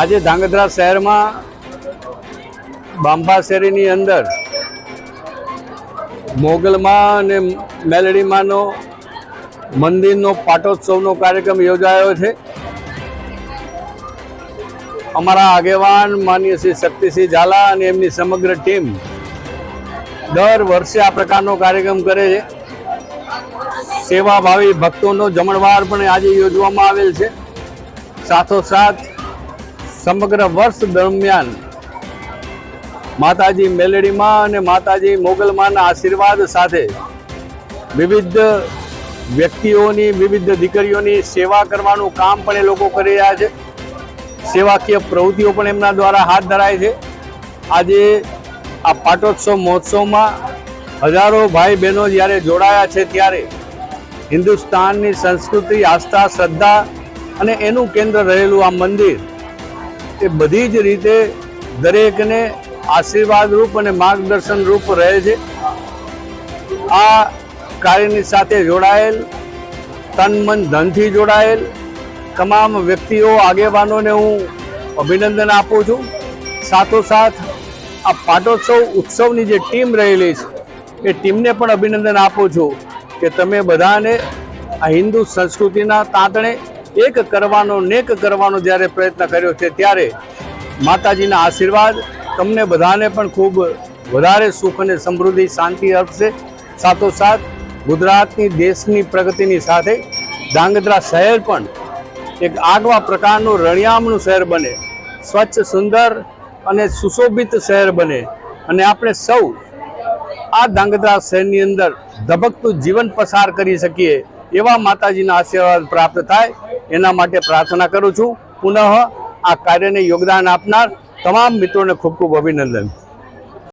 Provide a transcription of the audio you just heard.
આજે ધાંગધ્રા શહેરમાં બાંબા શેરીની અંદર મોગલમાં અને મેલડીમાંનો મંદિરનો પાટોત્સવનો કાર્યક્રમ યોજાયો છે. અમારા આગેવાન માન્ય શ્રી શક્તિસિંહ ઝાલા અને એમની સમગ્ર ટીમ દર વર્ષે આ પ્રકારનો કાર્યક્રમ કરે છે. સેવાભાવી ભક્તોનો જમણવાર પણ આજે યોજવામાં આવેલ છે. સાથોસાથ સમગ્ર વર્ષ દરમિયાન માતાજી મેલડીમાં અને માતાજી મોગલમાના આશીર્વાદ સાથે વિવિધ વ્યક્તિઓની, વિવિધ દીકરીઓની સેવા કરવાનું કામ પણ એ લોકો કરી રહ્યા છે. સેવાકીય પ્રવૃત્તિઓ પણ એમના દ્વારા હાથ ધરાય છે. આજે આ પાટોત્સવ મહોત્સવમાં હજારો ભાઈ બહેનો જ્યારે જોડાયા છે ત્યારે હિન્દુસ્તાનની સંસ્કૃતિ, આસ્થા, શ્રદ્ધા અને એનું કેન્દ્ર રહેલું આ મંદિર એ બધી જ રીતે દરેકને આશીર્વાદ રૂપ અને માર્ગદર્શન રૂપ રહે છે. આ કાર્યની સાથે જોડાયેલ, તન મન ધનથી જોડાયેલ તમામ વ્યક્તિઓ, આગેવાનોને હું અભિનંદન આપું છું. સાથોસાથ આ પાટોત્સવ ઉત્સવની જે ટીમ રહેલી છે, એ ટીમને પણ અભિનંદન આપું છું કે તમે બધાને આ હિન્દુ સંસ્કૃતિના તાંતણે એક કરવાનો નેક કરવાનો જ્યારે પ્રયત્ન કર્યો છે ત્યારે માતાજીના આશીર્વાદ તમને બધાને પણ ખૂબ વધારે સુખ અને સમૃદ્ધિ, શાંતિ આપશે. સાથોસાથ ગુજરાતની, દેશની પ્રગતિની સાથે ધાંગધ્રા શહેર પણ એક આગવા પ્રકારનું રણિયામણું શહેર બને. સ્વચ્છ, સુંદર અને સુશોભિત શહેર બને. અને આપણે સૌ આ ધાંગધ્રા શહેરની અંદર ધબકતું જીવન પસાર કરી શકીએ એવા માતાજીના આશીર્વાદ પ્રાપ્ત થાય. એના માટે પ્રાર્થના કરું છું. પુનઃ આ કાર્યને યોગદાન આપનાર તમામ મિત્રોને ખૂબ ખૂબ અભિનંદન.